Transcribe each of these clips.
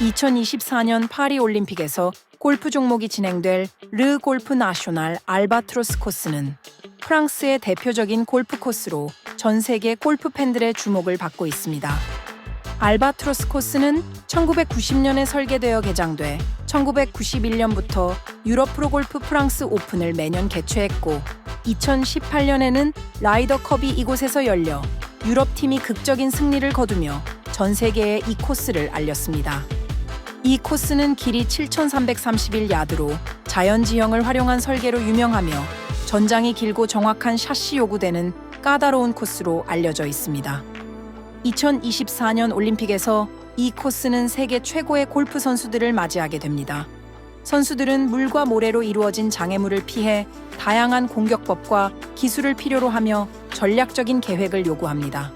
2024년 파리 올림픽에서 골프 종목이 진행될 르 골프 나쇼날 알바트로스 코스는 프랑스의 대표적인 골프 코스로 전 세계 골프 팬들의 주목을 받고 있습니다. 알바트로스 코스는 1990년에 설계되어 개장돼 1991년부터 유럽 프로골프 프랑스 오픈을 매년 개최했고 2018년에는 라이더컵이 이곳에서 열려 유럽 팀이 극적인 승리를 거두며 전 세계에 이 코스를 알렸습니다. 이 코스는 길이 7,331 야드로 자연 지형을 활용한 설계로 유명하며 전장이 길고 정확한 샷이 요구되는 까다로운 코스로 알려져 있습니다. 2024년 올림픽에서 이 코스는 세계 최고의 골프 선수들을 맞이하게 됩니다. 선수들은 물과 모래로 이루어진 장애물을 피해 다양한 공격법과 기술을 필요로 하며 전략적인 계획을 요구합니다.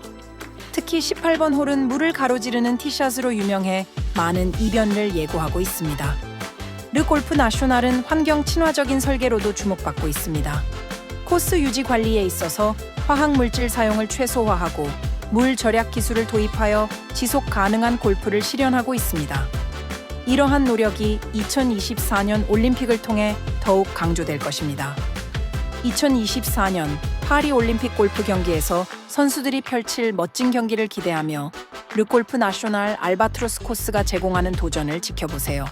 특히 18번 홀은 물을 가로지르는 티샷으로 유명해 많은 이변을 예고하고 있습니다. 르 골프 나쇼날은 환경 친화적인 설계로도 주목받고 있습니다. 코스 유지 관리에 있어서 화학 물질 사용을 최소화하고 물 절약 기술을 도입하여 지속 가능한 골프를 실현하고 있습니다. 이러한 노력이 2024년 올림픽을 통해 더욱 강조될 것입니다. 2024년 파리 올림픽 골프 경기에서 선수들이 펼칠 멋진 경기를 기대하며 르골프 나쇼날 알바트로스 코스가 제공하는 도전을 지켜보세요.